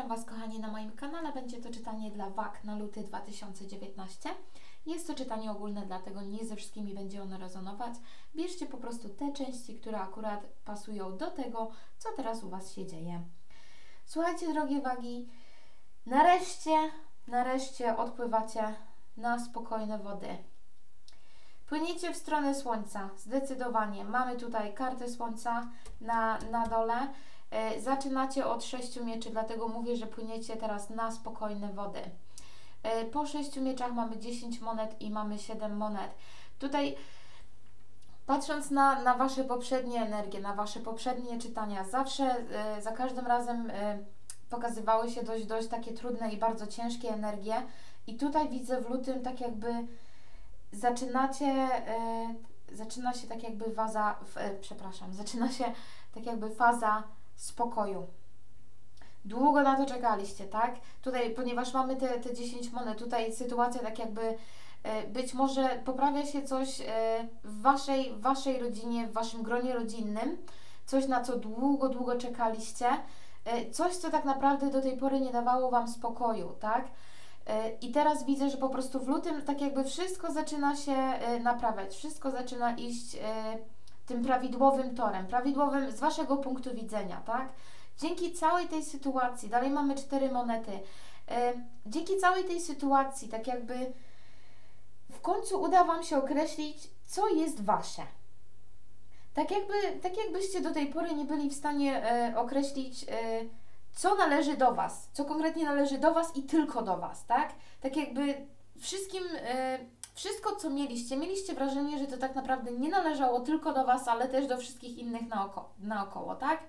Witam Was kochani na moim kanale. Będzie to czytanie dla WAK na luty 2019. Jest to czytanie ogólne, dlatego nie ze wszystkimi będzie ono rezonować. Bierzcie po prostu te części, które akurat pasują do tego, co teraz u Was się dzieje. Słuchajcie, drogie wagi, nareszcie, nareszcie odpływacie na spokojne wody. Płyniecie w stronę Słońca, zdecydowanie. Mamy tutaj kartę Słońca na, na dole. E, zaczynacie od sześciu mieczy, dlatego mówię, że płyniecie teraz na spokojne wody. E, po sześciu mieczach mamy 10 monet i mamy 7 monet. Tutaj patrząc na, na Wasze poprzednie energie, na Wasze poprzednie czytania, zawsze, e, za każdym razem pokazywały się dość, dość takie trudne i bardzo ciężkie energie i tutaj widzę w lutym tak jakby zaczynacie, zaczyna się tak jakby faza, przepraszam, zaczyna się tak jakby faza spokoju. Długo na to czekaliście, tak? Tutaj, ponieważ mamy te, te 10 monet, tutaj sytuacja tak jakby e, być może poprawia się coś e, w waszej, waszej rodzinie, w waszym gronie rodzinnym, coś na co długo, długo czekaliście, e, coś co tak naprawdę do tej pory nie dawało wam spokoju, tak? I teraz widzę, że po prostu w lutym tak jakby wszystko zaczyna się naprawiać, wszystko zaczyna iść tym prawidłowym torem, prawidłowym z Waszego punktu widzenia, tak? Dzięki całej tej sytuacji, dalej mamy cztery monety, dzięki całej tej sytuacji, tak jakby w końcu uda Wam się określić, co jest Wasze. Tak, jakby, tak jakbyście do tej pory nie byli w stanie e, określić, e, co należy do Was, co konkretnie należy do Was i tylko do Was, tak? Tak jakby wszystkim e, wszystko, co mieliście, mieliście wrażenie, że to tak naprawdę nie należało tylko do Was, ale też do wszystkich innych naoko naokoło, tak?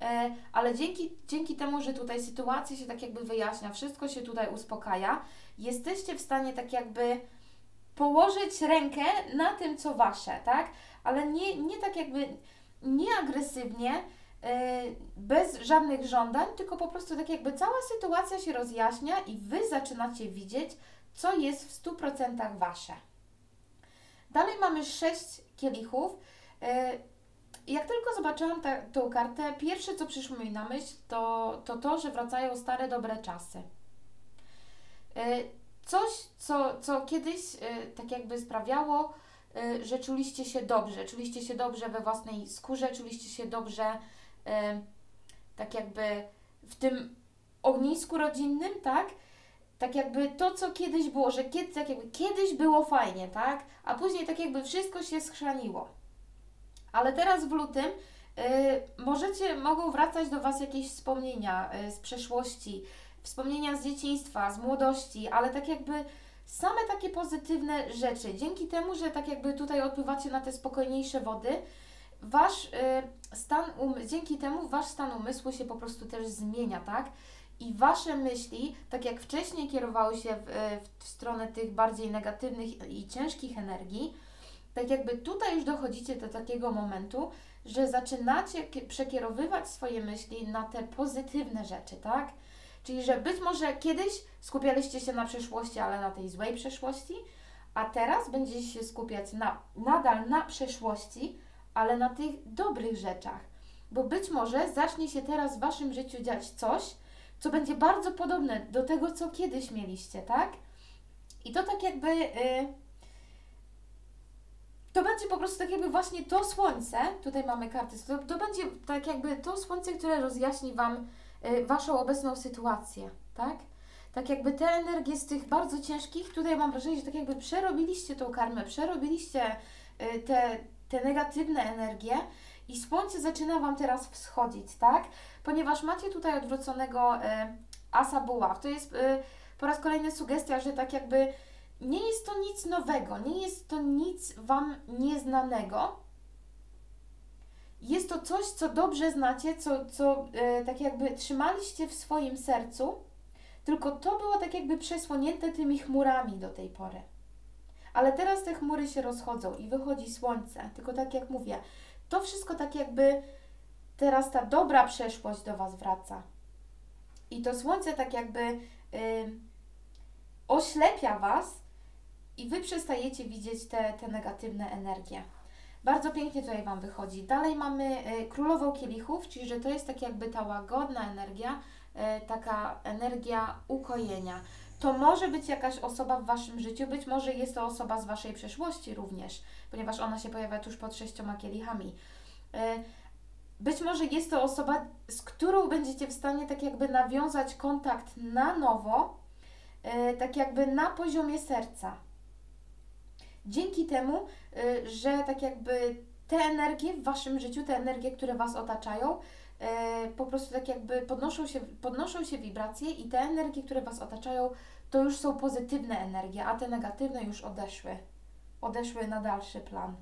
E, ale dzięki, dzięki temu, że tutaj sytuacja się tak jakby wyjaśnia, wszystko się tutaj uspokaja, jesteście w stanie tak jakby położyć rękę na tym, co Wasze, tak? Ale nie, nie tak jakby, nie agresywnie, e, bez żadnych żądań, tylko po prostu tak jakby cała sytuacja się rozjaśnia i Wy zaczynacie widzieć, co jest w 100% Wasze. Dalej mamy sześć kielichów. E, jak tylko zobaczyłam ta, tą kartę, pierwsze co przyszło mi na myśl, to, to to, że wracają stare, dobre czasy. E, coś, co, co kiedyś e, tak jakby sprawiało, że czuliście się dobrze, czuliście się dobrze we własnej skórze, czuliście się dobrze tak jakby w tym ognisku rodzinnym, tak? Tak jakby to, co kiedyś było, że kiedy, tak jakby kiedyś było fajnie, tak? A później tak jakby wszystko się schrzaniło. Ale teraz w lutym yy, możecie, mogą wracać do Was jakieś wspomnienia yy, z przeszłości, wspomnienia z dzieciństwa, z młodości, ale tak jakby same takie pozytywne rzeczy. Dzięki temu, że tak jakby tutaj odpływacie na te spokojniejsze wody, Wasz yy, stan, um, dzięki temu Wasz stan umysłu się po prostu też zmienia, tak? I Wasze myśli, tak jak wcześniej kierowały się w, e, w stronę tych bardziej negatywnych i ciężkich energii, tak jakby tutaj już dochodzicie do takiego momentu, że zaczynacie przekierowywać swoje myśli na te pozytywne rzeczy, tak? Czyli, że być może kiedyś skupialiście się na przeszłości, ale na tej złej przeszłości, a teraz będziecie się skupiać na, nadal na przeszłości, ale na tych dobrych rzeczach. Bo być może zacznie się teraz w Waszym życiu dziać coś, co będzie bardzo podobne do tego, co kiedyś mieliście, tak? I to tak jakby. Yy, to będzie po prostu tak jakby właśnie to słońce, tutaj mamy karty, to, to będzie tak jakby to słońce, które rozjaśni Wam y, Waszą obecną sytuację, tak? Tak jakby te energie z tych bardzo ciężkich, tutaj mam wrażenie, że tak jakby przerobiliście tą karmę, przerobiliście y, te, te negatywne energie i słońce zaczyna Wam teraz wschodzić, tak? Ponieważ macie tutaj odwróconego y, asa buław. To jest y, po raz kolejny sugestia, że tak jakby nie jest to nic nowego, nie jest to nic Wam nieznanego. Jest to coś, co dobrze znacie, co, co y, tak jakby trzymaliście w swoim sercu, tylko to było tak jakby przesłonięte tymi chmurami do tej pory. Ale teraz te chmury się rozchodzą i wychodzi słońce. Tylko tak jak mówię, to wszystko tak jakby teraz ta dobra przeszłość do Was wraca. I to słońce tak jakby oślepia Was i Wy przestajecie widzieć te, te negatywne energie. Bardzo pięknie tutaj Wam wychodzi. Dalej mamy y, królową kielichów, czyli że to jest tak jakby ta łagodna energia, y, taka energia ukojenia. To może być jakaś osoba w Waszym życiu, być może jest to osoba z Waszej przeszłości również, ponieważ ona się pojawia tuż pod sześcioma kielichami. Y, być może jest to osoba, z którą będziecie w stanie tak jakby nawiązać kontakt na nowo, tak jakby na poziomie serca. Dzięki temu, y, że tak jakby te energie w Waszym życiu, te energie, które Was otaczają, y, po prostu tak jakby podnoszą się, podnoszą się wibracje i te energie, które Was otaczają, to już są pozytywne energie, a te negatywne już odeszły. Odeszły na dalszy plan.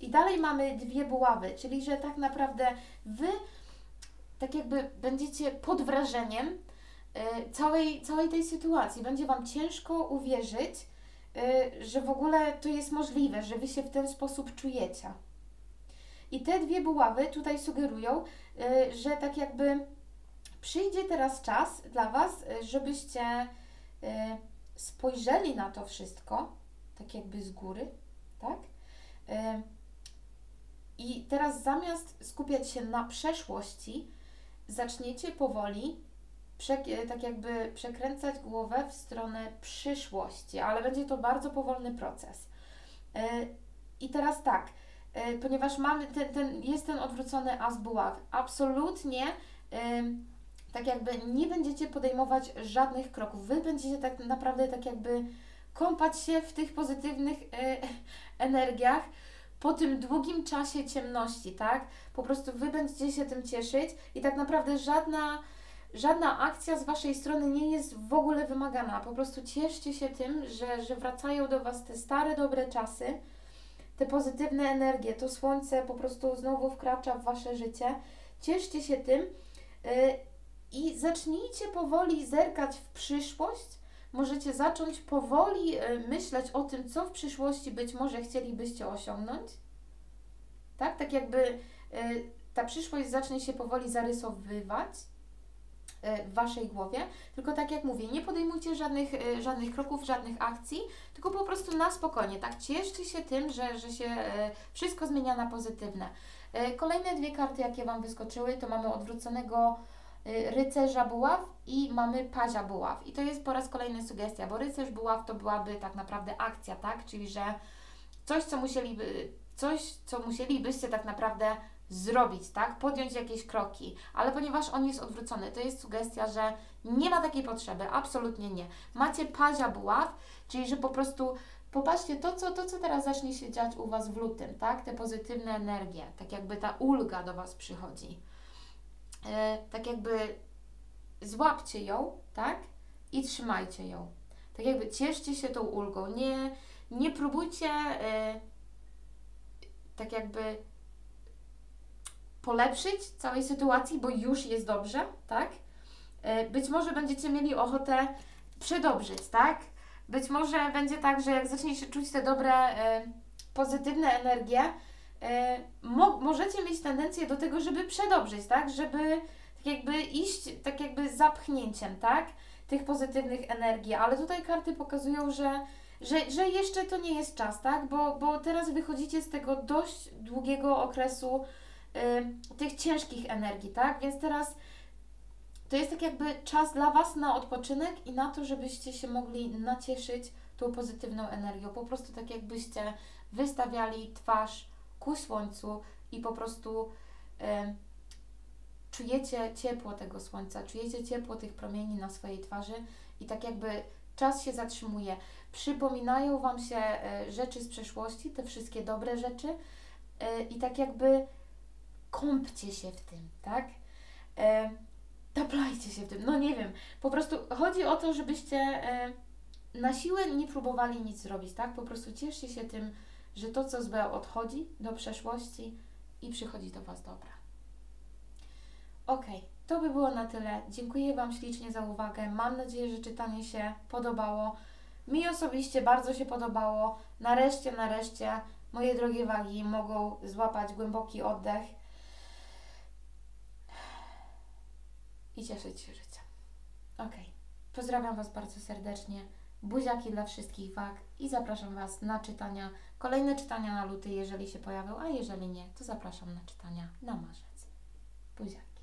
I dalej mamy dwie buławy, czyli że tak naprawdę Wy tak jakby będziecie pod wrażeniem y, całej, całej tej sytuacji. Będzie Wam ciężko uwierzyć, że w ogóle to jest możliwe, że Wy się w ten sposób czujecie. I te dwie buławy tutaj sugerują, y, że tak jakby przyjdzie teraz czas dla Was, y, żebyście y, spojrzeli na to wszystko, tak jakby z góry, tak? Y, I teraz zamiast skupiać się na przeszłości, zaczniecie powoli tak jakby przekręcać głowę w stronę przyszłości, ale będzie to bardzo powolny proces. Y, I teraz tak, y, ponieważ mamy ten, ten, jest ten odwrócony as buław, absolutnie tak jakby nie będziecie podejmować żadnych kroków. Wy będziecie tak naprawdę tak jakby kąpać się w tych pozytywnych energiach po tym długim czasie ciemności, tak? Po prostu Wy będziecie się tym cieszyć i tak naprawdę żadna, żadna akcja z Waszej strony nie jest w ogóle wymagana. Po prostu cieszcie się tym, że, że wracają do Was te stare, dobre czasy, te pozytywne energie, to słońce po prostu znowu wkracza w Wasze życie. Cieszcie się tym y, i zacznijcie powoli zerkać w przyszłość. Możecie zacząć powoli y, myśleć o tym, co w przyszłości być może chcielibyście osiągnąć. Tak, tak jakby y, ta przyszłość zacznie się powoli zarysowywać w Waszej głowie. Tylko tak jak mówię, nie podejmujcie żadnych, y, żadnych kroków, żadnych akcji, tylko po prostu na spokojnie, tak? Cieszcie się tym, że, że się y, wszystko zmienia na pozytywne. Kolejne dwie karty, jakie Wam wyskoczyły, to mamy odwróconego rycerza buław i mamy pazia buław. I to jest po raz kolejny sugestia, bo rycerz buław to byłaby tak naprawdę akcja, tak? Czyli, że coś, co musieliby, coś, co musielibyście tak naprawdę zrobić, tak? Podjąć jakieś kroki, ale ponieważ on jest odwrócony, to jest sugestia, że nie ma takiej potrzeby, absolutnie nie. Macie pazia buław, czyli że po prostu popatrzcie, to co, to co teraz zacznie się dziać u Was w lutym, tak? Te pozytywne energie, tak jakby ta ulga do Was przychodzi. E, tak jakby złapcie ją, tak? I trzymajcie ją. Tak jakby cieszcie się tą ulgą. Nie, nie próbujcie e, tak jakby polepszyć całej sytuacji, bo już jest dobrze, tak? E, Być może będziecie mieli ochotę przedobrzyć, tak? Być może będzie tak, że jak zaczniecie czuć te dobre, e, pozytywne energie, e, mo- możecie mieć tendencję do tego, żeby przedobrzyć, tak? Żeby tak jakby iść tak jakby zapchnięciem, tak? Tych pozytywnych energii, ale tutaj karty pokazują, że, że, że jeszcze to nie jest czas, tak? Bo, bo teraz wychodzicie z tego dość długiego okresu tych ciężkich energii, tak? Więc teraz to jest tak jakby czas dla Was na odpoczynek i na to, żebyście się mogli nacieszyć tą pozytywną energią. Po prostu tak jakbyście wystawiali twarz ku słońcu i po prostu y, czujecie ciepło tego słońca, czujecie ciepło tych promieni na swojej twarzy i tak jakby czas się zatrzymuje. Przypominają Wam się y, rzeczy z przeszłości, te wszystkie dobre rzeczy y, i tak jakby kąpcie się w tym, tak? E, taplajcie się w tym, no nie wiem. Po prostu chodzi o to, żebyście e, na siłę nie próbowali nic zrobić, tak? Po prostu cieszcie się tym, że to, co złe odchodzi do przeszłości i przychodzi do Was dobra. Okej, to by było na tyle. Dziękuję Wam ślicznie za uwagę. Mam nadzieję, że czytanie się podobało. Mi osobiście bardzo się podobało. Nareszcie, nareszcie moje drogie wagi mogą złapać głęboki oddech i cieszyć się życiem. Ok. Pozdrawiam Was bardzo serdecznie. Buziaki dla wszystkich wag i zapraszam Was na czytania, kolejne czytania na luty, jeżeli się pojawią, a jeżeli nie, to zapraszam na czytania na marzec. Buziaki.